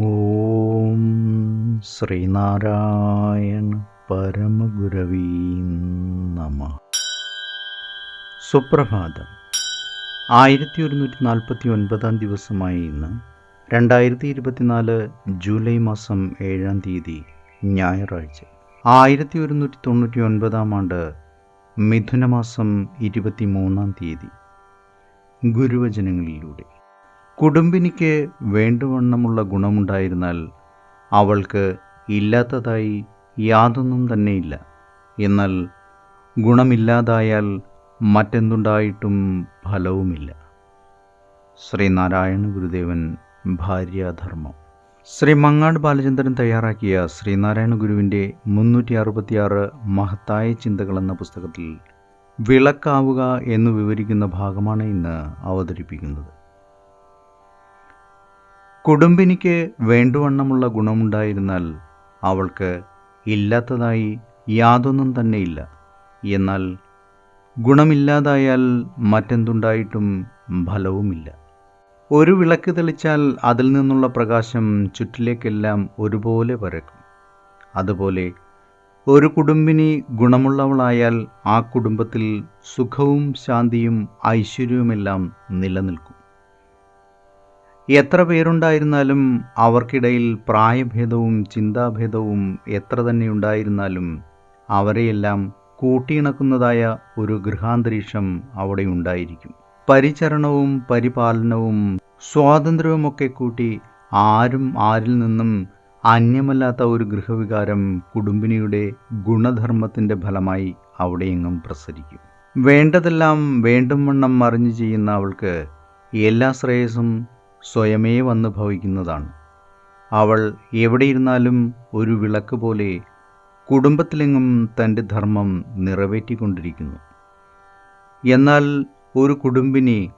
ഓം ശ്രീനാരായണ പരമഗുരവീ നമ. സുപ്രഭാതം. ആയിരത്തി ഒരുന്നൂറ്റി നാൽപ്പത്തി ഒൻപതാം ദിവസമായി ഇന്ന് രണ്ടായിരത്തി ഇരുപത്തിനാല് ജൂലൈ മാസം ഏഴാം തീയതി ഞായറാഴ്ച. ആയിരത്തി ഒരുന്നൂറ്റി തൊണ്ണൂറ്റി ഒൻപതാം ആണ്ട് മിഥുനമാസം ഇരുപത്തി മൂന്നാം തീയതി. ഗുരുവചനങ്ങളിലൂടെ. കുടുംബിനിക്ക് വേണ്ടുവണ്ണമുള്ള ഗുണമുണ്ടായിരുന്നാൽ അവൾക്ക് ഇല്ലാത്തതായി യാതൊന്നും തന്നെയില്ല. എന്നാൽ ഗുണമില്ലാതായാൽ മറ്റെന്തുണ്ടായിട്ടും ഫലവുമില്ല. ശ്രീനാരായണ ഗുരുദേവൻ ഭാര്യാധർമ്മം. ശ്രീ മങ്ങാട് ബാലചന്ദ്രൻ തയ്യാറാക്കിയ ശ്രീനാരായണ ഗുരുവിന്റെ മുന്നൂറ്റി അറുപത്തിയാറ് മഹത്തായ ചിന്തകൾ എന്ന പുസ്തകത്തിൽ വിളക്കാവുക എന്ന് വിവരിക്കുന്ന ഭാഗമാണ് ഇന്ന് അവതരിപ്പിക്കുന്നത്. കുടുംബിനിക്ക് വേണ്ടുവണ്ണമുള്ള ഗുണമുണ്ടായിരുന്നാൽ അവൾക്ക് ഇല്ലാത്തതായി യാതൊന്നും തന്നെയില്ല. എന്നാൽ ഗുണമില്ലാതായാൽ മറ്റെന്തുണ്ടായിട്ടും ഫലവുമില്ല. ഒരു വിളക്ക് തെളിച്ചാൽ അതിൽ നിന്നുള്ള പ്രകാശം ചുറ്റിലേക്കെല്ലാം ഒരുപോലെ പരക്കും. അതുപോലെ ഒരു കുടുംബിനി ഗുണമുള്ളവളായാൽ ആ കുടുംബത്തിൽ സുഖവും ശാന്തിയും ഐശ്വര്യവുമെല്ലാം നിലനിൽക്കും. എത്ര പേരുണ്ടായിരുന്നാലും അവർക്കിടയിൽ പ്രായഭേദവും ചിന്താഭേദവും എത്ര തന്നെ ഉണ്ടായിരുന്നാലും അവരെയെല്ലാം കൂട്ടിയിണക്കുന്നതായ ഒരു ഗൃഹാന്തരീക്ഷം അവിടെ ഉണ്ടായിരിക്കും. പരിചരണവും പരിപാലനവും സ്വാതന്ത്ര്യവുമൊക്കെ കൂട്ടി ആരും ആരിൽ നിന്നും അന്യമല്ലാത്ത ഒരു ഗൃഹവികാരം കുടുംബിനിയുടെ ഗുണധർമ്മത്തിന്റെ ഫലമായി അവിടെയെങ്ങും പ്രസരിക്കും. വേണ്ടതെല്ലാം വേണ്ടും വണ്ണം മറിഞ്ഞു ചെയ്യുന്ന അവൾക്ക് എല്ലാ ശ്രേയസും സ്വയമേ വന്ന് ഭവിക്കുന്നതാണ്. അവൾ എവിടെയിരുന്നാലും ഒരു വിളക്ക് പോലെ കുടുംബത്തിലെങ്ങും തന്റെ ധർമ്മം നിറവേറ്റിക്കൊണ്ടിരിക്കുന്നു. എന്നാൽ ഒരു കുടുംബിനി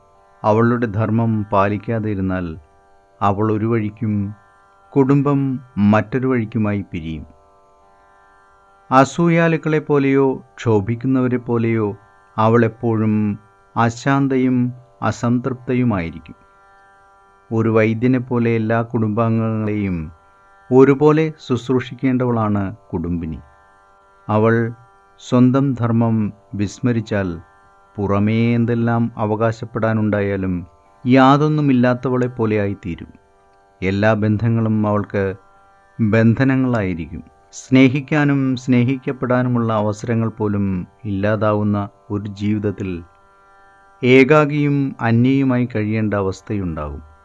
അവളുടെ ധർമ്മം പാലിക്കാതെ ഇരുന്നാൽ അവൾ ഒരു വഴിക്കും കുടുംബം മറ്റൊരു വഴിക്കുമായി പിരിയും. അസൂയാലുക്കളെ പോലെയോ ക്ഷോഭിക്കുന്നവരെ പോലെയോ അവളെപ്പോഴും അശാന്തയും അസംതൃപ്തയുമായിരിക്കും. ഒരു വൈദ്യനെ പോലെ എല്ലാ കുടുംബാംഗങ്ങളെയും ഒരുപോലെ ശുശ്രൂഷിക്കേണ്ടവളാണ് കുടുംബിനി. അവൾ സ്വന്തം ധർമ്മം വിസ്മരിച്ചാൽ പുറമേ എന്തെല്ലാം അവകാശപ്പെടാനുണ്ടായാലും യാതൊന്നുമില്ലാത്തവളെ പോലെയായിത്തീരും എല്ലാ ബന്ധങ്ങളും അവൾക്ക് ബന്ധനങ്ങളായിരിക്കും. സ്നേഹിക്കാനും സ്നേഹിക്കപ്പെടാനുമുള്ള അവസരങ്ങൾ പോലും ഇല്ലാതാവുന്ന ഒരു ജീവിതത്തിൽ ഏകാഗിയും അന്യയുമായി കഴിയേണ്ട അവസ്ഥയുണ്ടാകും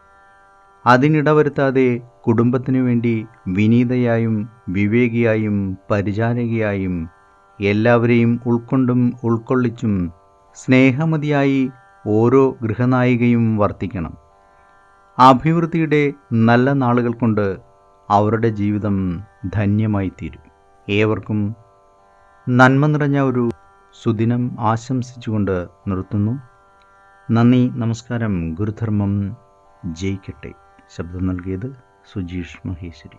അതിനിടവരുത്താതെ കുടുംബത്തിനു വേണ്ടി വിനീതയായും വിവേകിയായും പരിചാരകയായും എല്ലാവരെയും ഉൾക്കൊണ്ടും ഉൾക്കൊള്ളിച്ചും സ്നേഹമതിയായി ഓരോ ഗൃഹനായികയും വർത്തിക്കണം. അഭിവൃദ്ധിയുടെ നല്ല നാളുകൾ കൊണ്ട് അവരുടെ ജീവിതം ധന്യമായി തീരും ഏവർക്കും നന്മ നിറഞ്ഞ ഒരു സുദിനം ആശംസിച്ചുകൊണ്ട് നിർത്തുന്നു. നന്ദി നമസ്കാരം ഗുരുധർമ്മം ജയിക്കട്ടെ. ശബ്ദം നൽകിയത് സുജീഷ് മഹേശ്വരി.